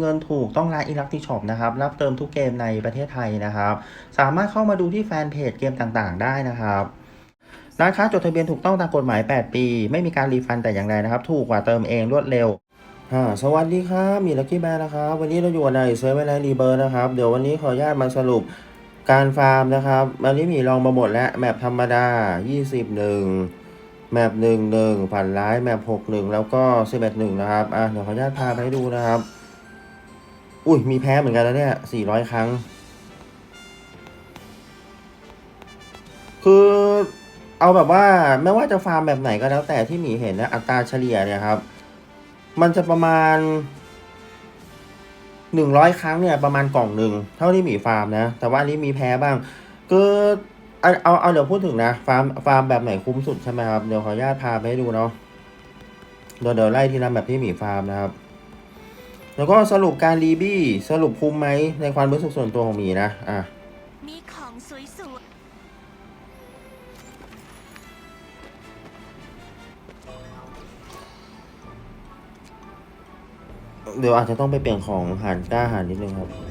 เงินถูกต้องร้านอิลักติช็อปนะครับ รับเติมทุกเกมในประเทศไทยนะครับ สามารถเข้ามาดูที่แฟนเพจเกมต่างๆ ได้นะครับร้านค้าจดทะเบียนถูกต้องตามกฎหมาย 8 ปี ไม่มีการรีฟันแต่อย่างใดนะครับ ถูกกว่าเติมเองรวดเร็วอ่าสวัสดีครับมีลักกี้แบร์นะครับ วันนี้เราอยู่ในเซเว่นไลน์รีเบิร์นะครับ เดี๋ยววันนี้ขออนุญาตมาสรุปการฟาร์มนะครับวันนี้มีลองมาหมดแล้วแมปธรรมดา 21 แมป 11 ฝันร้าย แมป 61 แล้วก็ 11นะครับ อะ เดี๋ยวขออนุญาตพาไปดูนะครับ อุ้ยมีแพ้เหมือนกันแล้วเนี่ย400ครั้ง คือเอาแบบว่าไม่ว่าจะฟาร์มแบบไหนก็แล้วแต่ที่หมีเห็นนะอัตราเฉลี่ยเนี่ยครับ มันจะประมาณหนึ่งร้อยครั้งเนี่ยประมาณกล่องหนึ่งเท่าที่หมีฟาร์มนะ แต่ว่าอันนี้มีแพ้บ้างคือเอาเอาเอาเดี๋ยวพูดถึงนะฟาร์มฟาร์มแบบไหนคุ้มสุดใช่ไหมครับเดี๋ยวขออนุญาตพาไปให้ดูเนาะเดี๋ยวเดี๋ยวไล่ทีละแบบที่หมีฟาร์มนะครับ แล้วก็สรุปการรีบี้สรุปคุ้มไหมในความรู้สึกส่วนตัวของหมีนะอะมีของสวยเดี๋ยวอาจจะต้องไปเปลี่ยนของหารกล้าหารนิดนึงครับ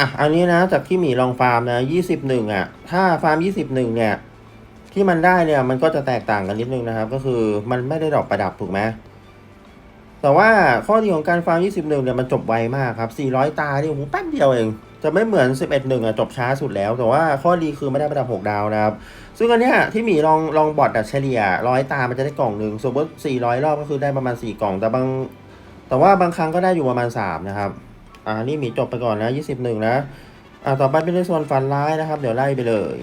อะ อันนี้นะ จากที่หมีลองฟาร์มนะยี่สิบหนึ่งอะ ถ้าฟาร์มยี่สิบหนึ่งเนี่ย ที่มันได้เนี่ย มันก็จะแตกต่างกันนิดนึงนะครับ ก็คือมันไม่ได้ดอกประดับถูกไหมแต่ว่าข้อดีของการฟาร์ม21เนี่ย มันจบไวมากครับ400ตานี่โอ้โหแป๊บเดียวเอง จะไม่เหมือน11 1อะ จบช้าสุดแล้ว แต่ว่าข้อดีคือไม่ได้ประดับ6ดาวนะครับ ซึ่งอันเนี้ยที่หมีลองลองบอทดัดเฉลี่ย100ตา มันจะได้กล่องหนึ่งสมมติ400รอบก็คือได้ประมาณ4กล่อง แต่บาง แต่ว่าบางครั้งก็ได้อยู่ประมาณ3นะครับ อ่านี่หมีจบไปก่อนนะ21นะ อ่าต่อไปเป็นในส่วนฟันร้ายนะครับ เดี๋ยวไล่ไปเลย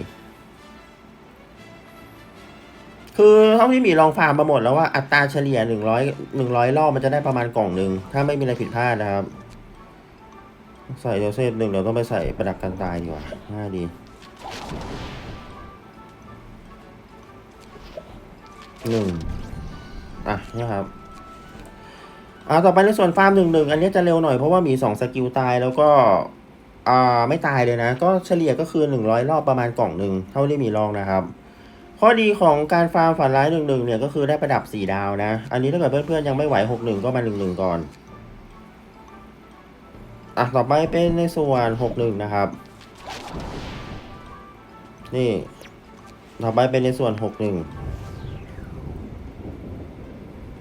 คือเท่าที่มีลองฟาร์มมาหมดแล้วว่าอัตราเฉลี่ยหนึ่งร้อยหนึ่งร้อยรอบมันจะได้ประมาณกล่องหนึ่งถ้าไม่มีอะไรผิดพลาดนะครับ ใส่เดี๋ยเซตหนึ่งเดี๋ยวต้องไปใส่ประดับกันตายดีกว่าง่ายดีหนึ่งอะเนี่ยครับ อ่าต่อไปในส่วนฟาร์มหนึ่งหนึ่งอันนี้จะเร็วหน่อยเพราะว่ามีสองสกิลตายแล้วก็อ่าไม่ตายเลยนะ ก็เฉลี่ยก็คือหนึ่งร้อยรอบประมาณกล่องหนึ่งเท่าที่มีลองนะครับ ข้อดีของการฟาร์มฝันร้ายหนึ่งหนึ่งเนี่ยก็คือได้ประดับสี่ดาวนะ อันนี้ถ้าเกิดเพื่อนๆยังไม่ไหวหกหนึ่งก็มาหนึ่งหนึ่งก่อนอะต่อไปเป็นในส่วนหกหนึ่งนะครับ นี่ ต่อไปเป็นในส่วนหกหนึ่ง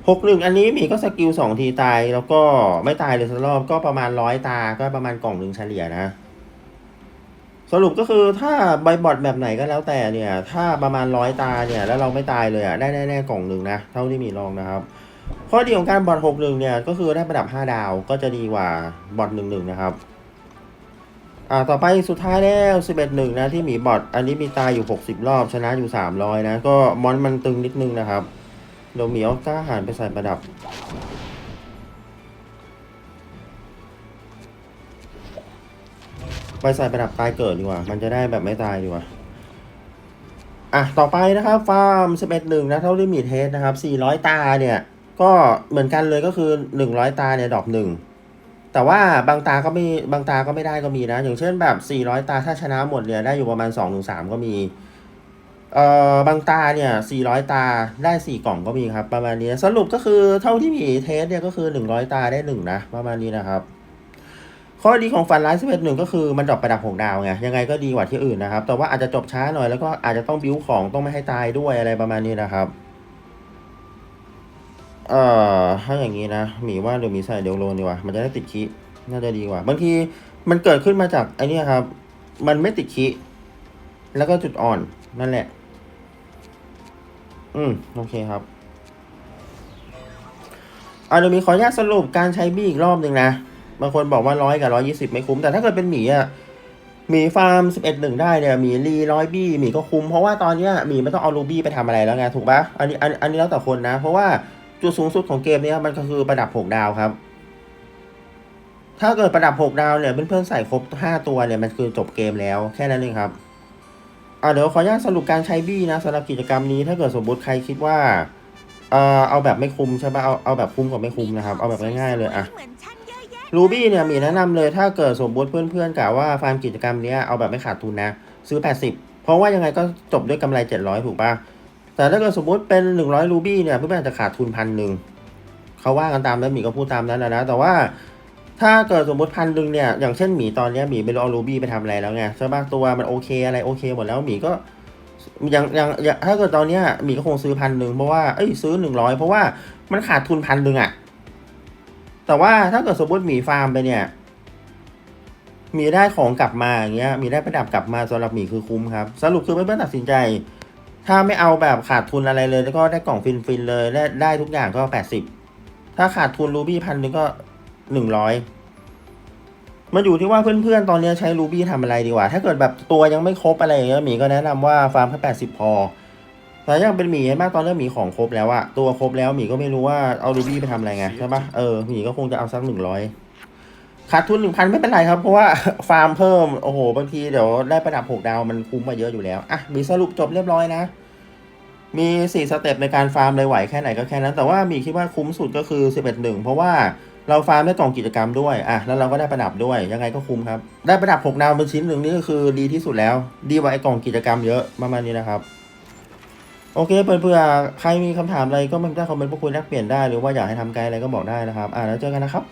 หกหนึ่งอันนี้มีก็สกิลสองทีตาย แล้วก็ไม่ตายเลยสักรอบก็ประมาณร้อยตาก็ประมาณกล่องหนึ่งเฉลี่ยนะ สรุปก็คือถ้าใบบอทแบบไหนก็แล้วแต่เนี่ย ถ้าประมาณร้อยตาเนี่ย แล้วเราไม่ตายเลยอะได้แน่ๆกล่องหนึ่งนะ เท่าที่มีลองนะครับ ข้อดีของการบอทหกหนึ่งเนี่ย ก็คือได้ประดับห้าดาวก็จะดีกว่าบอทหนึ่งหนึ่งนะครับอ่าต่อไปสุดท้ายแล้วสิบเอ็ดหนึ่งนะที่มีบอทอันนี้มีตายอยู่หกสิบรอบชนะอยู่สามร้อยนะ ก็มอนมันตึงนิดนึงนะครับ เดี๋ยวหมีเอากล้าหารไปใส่ประดับ ไปใส่ประดับตายเกิดดีกว่า มันจะได้แบบไม่ตายดีกว่า อะ ต่อไปนะครับฟาร์ม11หนึ่งนะเท่าที่มีเทสนะครับ 400 ตาเนี่ย ก็เหมือนกันเลยก็คือ 100 ตาเนี่ยดอกหนึ่งแต่ว่าบางตาก็ไม่บางตาก็ไม่ได้ก็มีนะ อย่างเช่นแบบ 400 ตาถ้าชนะหมดเนี่ยได้อยู่ประมาณ 2-3 ก็มี เอ่อบางตาเนี่ย 400 ตาได้ 4 กล่องก็มีครับ ประมาณนี้ สรุปก็คือเท่าที่มีเทสเนี่ยก็คือ 100 ตาได้ 1 นะ ประมาณนี้นะครับ ข้อดีของฟันไลท์11หนึ่งก็คือมันดรอประดับหกดาวไง ยังไงก็ดีกว่าที่อื่นนะครับ แต่ว่าอาจจะจบช้าหน่อยแล้วก็อาจจะต้องบิ้วของต้องไม่ให้ตายด้วยอะไรประมาณนี้นะครับ เอ่อถ้าอย่างนี้นะหมีว่าเดี๋ยวมีใส่เดลโลนดีกว่ามันจะได้ติดคิน่าจะดีกว่าบางทีมันเกิดขึ้นมาจากไอ้นี่ครับ มันไม่ติดคิแล้วก็จุดอ่อนนั่นแหละ อืม โอเคครับอาเดี๋ยวมีขออนุญาตสรุปการใช้บี้อีกรอบหนึ่งนะ บางคนบอกว่าร้อยกับร้อยี่สิบไม่คุ้ม แต่ถ้าเกิดเป็นหมีอะหมีฟาร์มสิบเอ็ดหนึ่งได้เนี่ยหมีรีร้อยบี้หมีก็คุ้ม เพราะว่าตอนเนี้ยหมีไม่ต้องเอารูบี้ไปทำอะไรแล้วไงถูกปะอันนี้อันอันนี้แล้วแต่คนนะ เพราะว่าจุดสูงสุดของเกมเนี้ยมันก็คือประดับหกดาวครับ ถ้าเกิดประดับหกดาวเนี่ยเพื่อนๆใส่ครบห้าตัวเนี่ยมันคือจบเกมแล้วแค่นั้นเองครับ อ่าเดี๋ยวขออนุญาตสรุปการใช้บี้นะสำหรับกิจกรรมนี้ถ้าเกิดสมมติใครคิดว่าเอ่อเอาแบบไม่คุ้มใช่ปะเอาเอาแบบคุ้มกับไม่คุ้มนะครับเอาแบบง่ายๆเลยอะรูบี้เนี่ยมีแนะนำเลยถ้าเกิดสมมติเพื่อนๆกล่าวว่าฟาร์มกิจกรรมนี้เอาแบบไม่ขาดทุนนะซื้อ 80 เพราะว่ายังไงก็จบด้วยกำไร 700 ถูกปะแต่ถ้าเกิดสมมติเป็น 100รูบี้เนี่ยเพื่อนๆจะขาดทุนพันหนึ่งเขาว่ากันตามแล้วมีก็พูดตามนั้นนะนะแต่ว่า ถ้าเกิดสมมติพันหนึ่งเนี่ย อย่างเช่นหมีตอนเนี้ยหมีไม่รู้เอารูบี้ไปทำอะไรแล้วไงใช่ปะตัวมันโอเคอะไรโอเคหมดแล้วหมีก็อยังอยังยังถ้าเกิดตอนเนี้ยหมีก็คงซื้อพันหนึ่งเพราะว่าเอ้ยซื้อหนึ่งร้อยเพราะว่ามันขาดทุนพันหนึ่งอะแต่ว่าถ้าเกิดสมมติหมีฟาร์มไปเนี่ย มีได้ของกลับมาอย่างเงี้ย มีได้ประดับกลับมาสำหรับหมีคือคุ้มครับ สรุปคือเพื่อนๆตัดสินใจ ถ้าไม่เอาแบบขาดทุนอะไรเลย แล้วก็ได้กล่องฟินฟินๆเลยได้ได้ทุกอย่างก็แปดสิบถ้าขาดทุนรูบี้พันหนึ่งก็ หนึ่งร้อยมันอยู่ที่ว่าเพื่อนๆ ตอนนี้ใช้รูบี้ทำอะไรดีกว่า ถ้าเกิดแบบตัวยังไม่ครบอะไรอย่างเงี้ยหมีก็แนะนำว่าฟาร์มแค่แปดสิบพอแต่ยังเป็นหมีมากตอนนี้หมีของครบแล้วอะตัวครบแล้วหมีก็ไม่รู้ว่าเอารูบี้ไปทำอะไรไงใช่ปะเออหมีก็คงจะเอาสักหนึ่งร้อยขาดทุนหนึ่งพันไม่เป็นไรครับ เพราะว่าฟาร์มเพิ่ม โอ้โห บางทีเดี๋ยวได้ประดับหกดาวมันคุ้มมาเยอะอยู่แล้ว อะ มีสรุปจบเรียบร้อยนะ มีสี่สเต็ปในการฟาร์มเลยไหวแค่ไหนก็แค่นั้น แต่ว่ามีคิดว่าคุ้มสุดก็คือสิบเอ็ดหนึ่งเพราะว่า เราฟาร์มได้กล่องกิจกรรมด้วย อะ แล้วเราก็ได้ประดับด้วย ยังไงก็คุ้มครับ ได้ประดับหกดาวเป็นชิ้นหนึ่งนี่ก็คือดีที่สุดแล้ว ดีกว่าไอ้กล่องกิจกรรมเยอะประมาณนี้นะครับ โอเค เพื่อนๆใครมีคำถามอะไรก็มาได้คอมเมนต์พูดคุยแลกเปลี่ยนได้ หรือว่าอยากให้ทำไกด์อะไรก็บอกได้นะครับ อะ แล้วเจอกันนะครับ